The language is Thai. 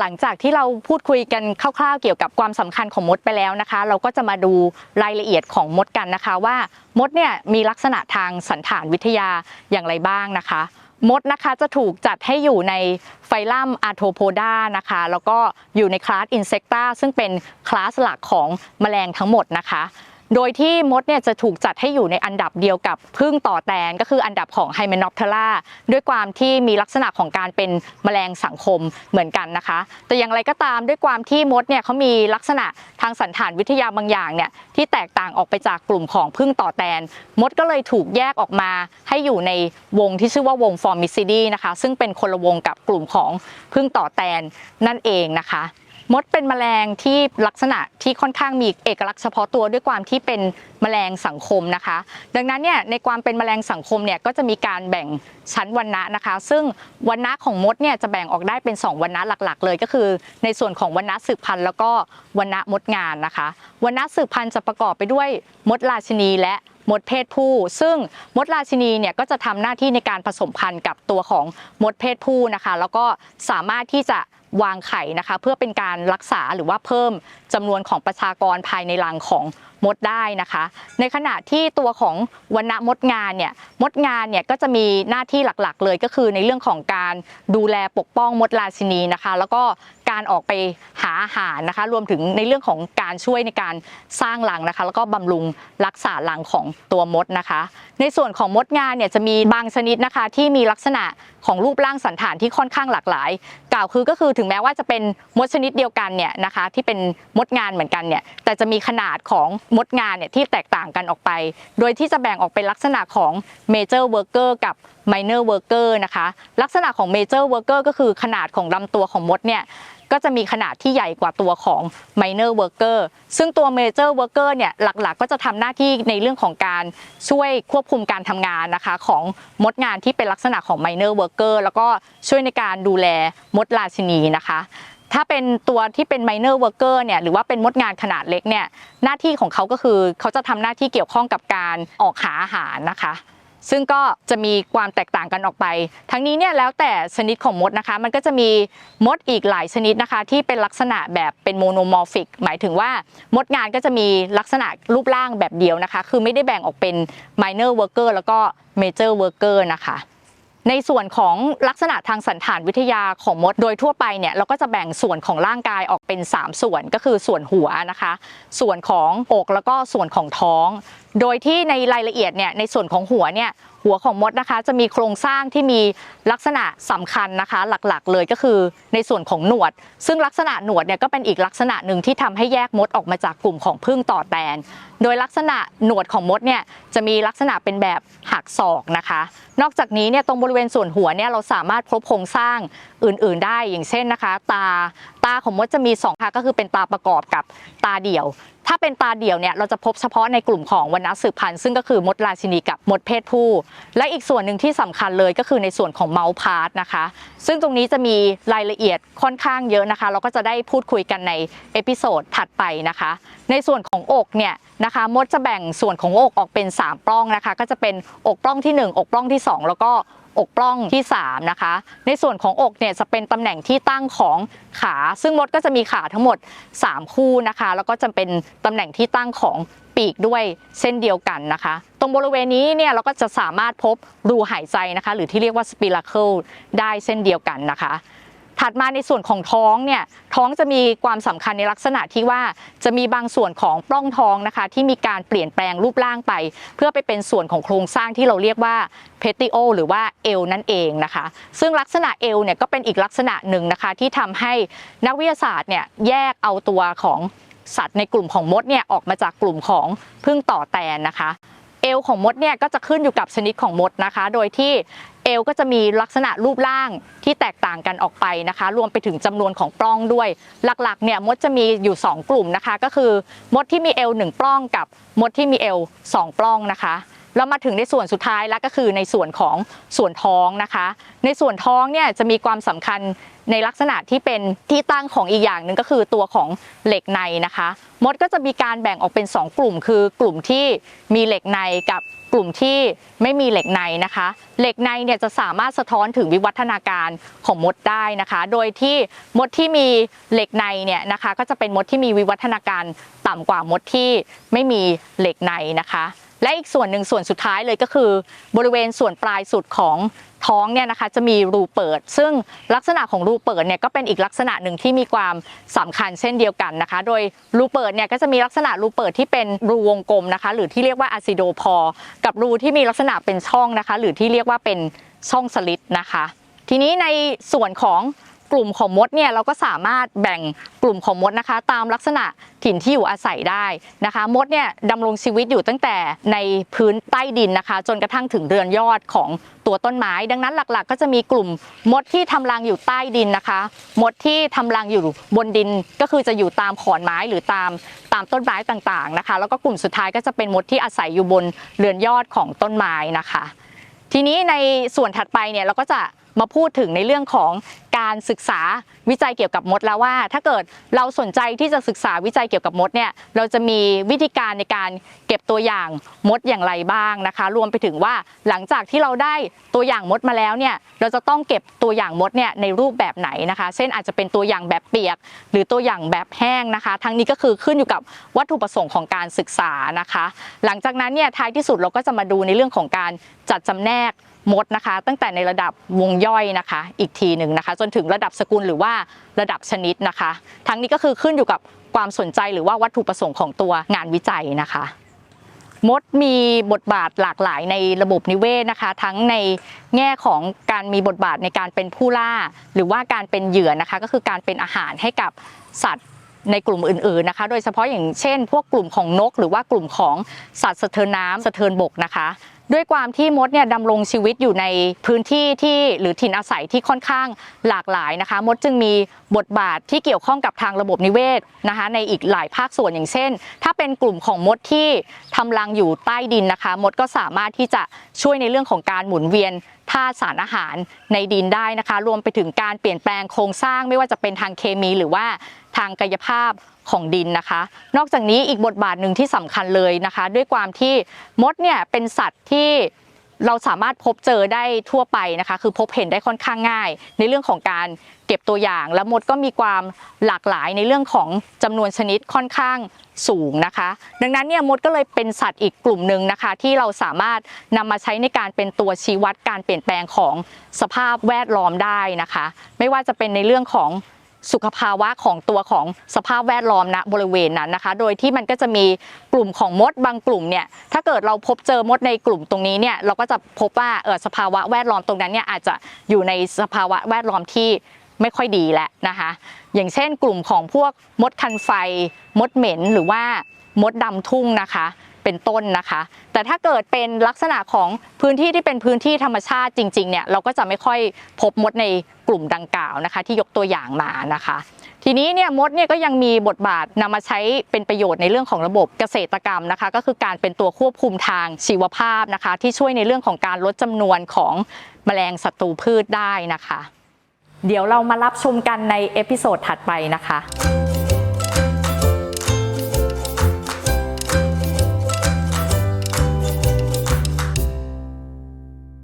หลังจากที่เราพูดคุยกันคร่าวๆ เกี่ยวกับความสำคัญของมดไปแล้วนะคะ เราก็จะมาดูรายละเอียดของมดกันนะคะว่ามดเนี่ยมีลักษณะทางสันฐานวิทยาอย่างไรบ้างนะคะมดนะคะจะถูกจัดให้อยู่ในไฟลัมอาโทโพดานะคะ แล้วก็อยู่ในคลาสอินเซกตาซึ่งเป็นคลาสหลักของแมลงทั้งหมดนะคะ โดยที่มดเนี่ยจะถูกจัดให้อยู่ในอันดับเดียวกับพึ่งต่อแตนก็คืออันดับของไฮเมนอ p เทล่าด้วยความที่มีลักษณะของการเป็นแมลงสังคมเหมือนกันนะคะ แต่อย่างไรก็ตามด้วยความที่มดเนี่ยเขามีลักษณะทางสันฐานวิทยาบางอย่างเนี่ยที่แตกต่างออกไปจากกลุ่มของพึ่งต่อแตน มดก็เลยถูกแยกออกมาให้อยู่ในวงที่ชื่อว่าวงฟอร์มิซิดีนะคะซึ่งเป็นคนละวงกับกลุ่มของพึ่งต่อแตนนั่นเองนะคะ มดเป็นแมลงที่ลักษณะที่ค่อนข้างมีเอกลักษณ์เฉพาะตัวด้วยความที่เป็นแมลงสังคมนะคะ ดังนั้นเนี่ยในความเป็นแมลงสังคมเนี่ยก็จะมีการแบ่งชั้นวรรณะนะคะ ซึ่งวรรณะของมดเนี่ยจะแบ่งออกได้เป็น 2วรรณะหลักๆ เลยก็คือ ในส่วนของวรรณะสืบพันธุ์แล้วก็วรรณะมดงานนะคะวรรณะสืบพันธุ์จะประกอบไปด้วยมดราชินีและมดเพศผู้ ซึ่งมดราชินีเนี่ยก็จะทำหน้าที่ในการผสมพันธุ์กับตัวของมดเพศผู้นะคะ แล้วก็สามารถที่จะ วางไข่นะคะ เพื่อเป็นการรักษาหรือว่าเพิ่มจำนวนของประชากรภายในรังของ มดได้นะคะ ในขณะที่ตัวของวรรณมดงานเนี่ยมดงานเนี่ยก็จะมีหน้าที่หลักๆ เลยก็คือในเรื่องของการดูแลปกป้องมดราชินีนะคะ แล้วก็การออกไปหาอาหารนะคะ รวมถึงในเรื่องของการช่วยในการสร้างรังนะคะ แล้วก็บำรุงรักษารังของตัวมดนะคะ ในส่วนของมดงานเนี่ยจะมีบางชนิดนะคะ ที่มีลักษณะของรูปร่างสันฐานที่ค่อนข้างหลากหลาย กล่าวคือก็คือถึงแม้ว่าจะเป็นมดชนิดเดียวกันเนี่ยนะคะ ที่เป็นมดงานเหมือนกันเนี่ยแต่จะมีขนาดของมดงานเนี่ยที่แตกต่างกันออกไป โดยที่จะแบ่งออกเป็นลักษณะของ major worker กับ minor worker นะคะ ลักษณะของ major worker ก็คือขนาดของลำตัวของมดเนี่ยก็จะมีขนาดที่ใหญ่กว่าตัวของ minor worker ซึ่งตัว major worker เนี่ยหลักๆ ก็จะทำหน้าที่ในเรื่องของการช่วยควบคุมการทำงานนะคะของมดงานที่เป็นลักษณะของ minor worker แล้วก็ช่วยในการดูแลมดราชินีนะคะ ถ้าเป็นตัวที่เป็น minor worker เนี่ยหรือว่าเป็นมดงานขนาดเล็กเนี่ยหน้าที่ของเขาก็คือเขาจะทำหน้าที่เกี่ยวข้องกับการออกหาอาหารนะคะ ซึ่งก็จะมีความแตกต่างกันออกไป ทั้งนี้เนี่ยแล้วแต่ชนิดของมดนะคะ มันก็จะมีมดอีกหลายชนิดนะคะ ที่เป็นลักษณะแบบเป็นโมโนมอร์ฟิกหมายถึงว่ามดงานก็จะมีลักษณะรูปร่างแบบเดียวนะคะ คือไม่ได้แบ่งออกเป็น minor worker แล้วก็ major worker นะคะ ในส่วนของลักษณะทางสันฐานวิทยาของมดโดยทั่วไปเนี่ยเราก็จะแบ่งส่วนของร่างกายออกเป็น 3 ส่วนก็คือส่วนหัวนะคะ ส่วนของอกแล้วก็ส่วนของท้อง โดยที่ในรายละเอียดเนี่ยในส่วนของหัวเนี่ยหัวของมดนะคะจะมีโครงสร้างที่มีลักษณะสำคัญนะคะหลักๆ เลยก็คือในส่วนของหนวด ซึ่งลักษณะหนวดเนี่ยก็เป็นอีกลักษณะหนึ่งที่ทำให้แยกมดออกมาจากกลุ่มของพึ่งต่อแตน โดยลักษณะหนวดของมดเนี่ยจะมีลักษณะเป็นแบบหักศอกนะคะ นอกจากนี้เนี่ยตรงบริเวณส่วนหัวเนี่ยเราสามารถพบโครงสร้างอื่น ๆ ได้อย่างเช่นนะคะ ตาตาของมดจะมีสองค่ะก็คือเป็นตาประกอบกับตาเดี่ยว ถ้าเป็นตาเดี่ยวเนี่ยเราจะพบเฉพาะในกลุ่มของวรรณะสืบพันธุ์ซึ่งก็คือมดราชินีกับมดเพศผู้ และอีกส่วนหนึ่งที่สำคัญเลยก็คือในส่วนของเมาส์พาร์ทนะคะ ซึ่งตรงนี้จะมีรายละเอียดค่อนข้างเยอะนะคะ เราก็จะได้พูดคุยกันในเอพิโซดถัดไปนะคะ ในส่วนของอกเนี่ยนะคะมดจะแบ่งส่วนของอกออกเป็น 3 ปล้องนะคะ ก็จะเป็นอกปล้องที่ 1 อกปล้องที่ 2 แล้วก็ อกปล้องที่ 3 นะคะ ในส่วนของอกเนี่ยจะเป็นตำแหน่งที่ตั้งของขา ซึ่งมดก็จะมีขาทั้งหมด 3 คู่นะคะ แล้วก็จะเป็นตำแหน่งที่ตั้งของปีกด้วยเช่นเดียวกันนะคะ ตรงบริเวณนี้เนี่ยเราก็จะสามารถพบรูหายใจนะคะ หรือที่เรียกว่าสปิลาเคิลได้เช่นเดียวกันนะคะ ถัดมาในส่วนของท้องเนี่ยท้องจะมีความสำคัญในลักษณะที่ว่าจะมีบางส่วนของปล้องท้องนะคะที่มีการเปลี่ยนแปลงรูปร่างไป เพื่อไปเป็นส่วนของโครงสร้างที่เราเรียกว่าเพติโอหรือว่าเอวนั่นเองนะคะ ซึ่งลักษณะเอวเนี่ยก็เป็นอีกลักษณะหนึ่งนะคะที่ทำให้นักวิทยาศาสตร์เนี่ยแยกเอาตัวของสัตว์ในกลุ่มของมดเนี่ยออกมาจากกลุ่มของพึ่งต่อแตนนะคะ เอวของมดเนี่ยก็จะขึ้นอยู่กับชนิดของมดนะคะ โดยที่เอวก็จะมีลักษณะรูปร่างที่แตกต่างกันออกไปนะคะ รวมไปถึงจำนวนของปล้องด้วย หลักๆเนี่ยมดจะมีอยู่ 2 กลุ่มนะคะ ก็คือมดที่มีเอว1ปล้องกับมดที่มีเอว2ปล้องนะคะ เรามาถึงในส่วนสุดท้ายแล้วก็คือในส่วนของส่วนท้องนะคะ ในส่วนท้องเนี่ยจะมีความสำคัญในลักษณะที่เป็นที่ตั้งของอีกอย่างหนึ่งก็คือตัวของเหล็กในนะคะ มดก็จะมีการแบ่งออกเป็น 2 กลุ่ม คือกลุ่มที่มีเหล็กในกับกลุ่มที่ไม่มีเหล็กในนะคะ เหล็กในเนี่ยจะสามารถสะท้อนถึงวิวัฒนาการของมดได้นะคะ โดยที่มดที่มีเหล็กในเนี่ยนะคะ ก็จะเป็นมดที่มีวิวัฒนาการต่ำกว่ามดที่ไม่มีเหล็กในนะคะ และอีกส่วนหนึ่งส่วนสุดท้ายเลยก็คือ บริเวณส่วนปลายสุดของท้องเนี่ยนะคะจะมีรูเปิด ซึ่งลักษณะของรูเปิดเนี่ยก็เป็นอีกลักษณะหนึ่งที่มีความสำคัญเช่นเดียวกันนะคะ โดยรูเปิดเนี่ยก็จะมีลักษณะรูเปิดที่เป็นรูวงกลมนะคะ หรือที่เรียกว่าอะซิโดพอร์กับรูที่มีลักษณะเป็นช่องนะคะ หรือที่เรียกว่าเป็นช่องสลิดนะคะ ทีนี้ในส่วนของ กลุ่มของมดเนี่ยเราก็สามารถแบ่งกลุ่มของมดนะคะ ตามลักษณะถิ่นที่อยู่อาศัยได้นะคะ มดเนี่ยดำรงชีวิตอยู่ตั้งแต่ในพื้นใต้ดินนะคะ จนกระทั่งถึงเรือนยอดของตัวต้นไม้ ดังนั้นหลักๆ ก็จะมีกลุ่มมดที่ทำรังอยู่ใต้ดินนะคะ มดที่ทำรังอยู่บนดินก็คือจะอยู่ตามขอนไม้หรือตามตามต้นไม้ต่างๆนะคะ แล้วก็กลุ่มสุดท้ายก็จะเป็นมดที่อาศัยอยู่บนเรือนยอดของต้นไม้นะคะ ทีนี้ในส่วนถัดไปเนี่ยเราก็จะ มาพูดถึงในเรื่องของการศึกษาวิจัยเกี่ยวกับมดแล้วว่า ถ้าเกิดเราสนใจที่จะศึกษาวิจัยเกี่ยวกับมดเนี่ยเราจะมีวิธีการในการเก็บตัวอย่างมดอย่างไรบ้างนะคะ รวมไปถึงว่าหลังจากที่เราได้ตัวอย่างมดมาแล้วเนี่ยเราจะต้องเก็บตัวอย่างมดเนี่ยในรูปแบบไหนนะคะ เช่นอาจจะเป็นตัวอย่างแบบเปียก หรือตัวอย่างแบบแห้งนะคะ ทั้งนี้ก็คือขึ้นอยู่กับวัตถุประสงค์ของการศึกษานะคะ หลังจากนั้นเนี่ยท้ายที่สุดเราก็จะมาดูในเรื่องของการจัดจำแนก มดนะคะ ตั้งแต่ในระดับวงย่อยนะคะ อีกทีหนึ่งนะคะ จนถึงระดับสกุลหรือว่าระดับชนิดนะคะ ทั้งนี้ก็คือขึ้นอยู่กับความสนใจหรือว่าวัตถุประสงค์ของตัวงานวิจัยนะคะมดมีบทบาทหลากหลายในระบบนิเวศนะคะ ทั้งในแง่ของการมีบทบาทในการเป็นผู้ล่า หรือว่าการเป็นเหยื่อนะคะ ก็คือการเป็นอาหารให้กับสัตว์ในกลุ่มอื่นๆนะคะ โดยเฉพาะอย่างเช่น พวกกลุ่มของนก หรือว่ากลุ่มของสัตว์สะเทินน้ำสะเทินบกนะคะ ด้วยความที่มดเนี่ยดำรงชีวิตอยู่ในพื้นที่ที่หรือถิ่นอาศัยที่ค่อนข้างหลากหลายนะคะ มดจึงมีบทบาทที่เกี่ยวข้องกับทางระบบนิเวศนะคะ ในอีกหลายภาคส่วนอย่างเช่น ถ้าเป็นกลุ่มของมดที่ทำรังอยู่ใต้ดินนะคะ มดก็สามารถที่จะช่วยในเรื่องของการหมุนเวียนธาตุสารอาหารในดินได้นะคะ รวมไปถึงการเปลี่ยนแปลงโครงสร้างไม่ว่าจะเป็นทางเคมีหรือว่าทางกายภาพ ของดินนะคะ นอกจากนี้อีกบทบาทหนึ่งที่สำคัญเลยนะคะ ด้วยความที่มดเนี่ยเป็นสัตว์ที่เราสามารถพบเจอได้ทั่วไปนะคะ คือพบเห็นได้ค่อนข้างง่าย ในเรื่องของการเก็บตัวอย่าง และมดก็มีความหลากหลายในเรื่องของจำนวนชนิดค่อนข้างสูงนะคะ ดังนั้นเนี่ยมดก็เลยเป็นสัตว์อีกกลุ่มหนึ่งนะคะ ที่เราสามารถนำมาใช้ในการเป็นตัวชี้วัดการเปลี่ยนแปลงของสภาพแวดล้อมได้นะคะ ไม่ว่าจะเป็นในเรื่องของ สุขภาวะของตัวของสภาพแวดล้อมณบริเวณนั้นนะคะ โดยที่มันก็จะมีกลุ่มของมดบางกลุ่มเนี่ยถ้าเกิดเราพบเจอมดในกลุ่มตรงนี้เนี่ยเราก็จะพบว่าเออสภาวะแวดล้อมตรงนั้นเนี่ยอาจจะอยู่ในสภาวะแวดล้อมที่ไม่ค่อยดีแล้วนะคะ อย่างเช่นกลุ่มของพวกมดคันไฟ มดเหม็นหรือว่ามดดำทุ่งนะคะ เป็นต้นนะคะ แต่ถ้าเกิดเป็นลักษณะของพื้นที่ที่เป็นพื้นที่ธรรมชาติจริงๆเนี่ยเราก็จะไม่ค่อยพบมดในกลุ่มดังกล่าวนะคะ ที่ยกตัวอย่างมานะคะ ทีนี้เนี่ยมดเนี่ยก็ยังมีบทบาทนำมาใช้เป็นประโยชน์ในเรื่องของระบบเกษตรกรรมนะคะ ก็คือการเป็นตัวควบคุมทางชีวภาพนะคะ ที่ช่วยในเรื่องของการลดจำนวนของแมลงศัตรูพืชได้นะคะ เดี๋ยวเรามารับชมกันในเอพิโซดถัดไปนะคะ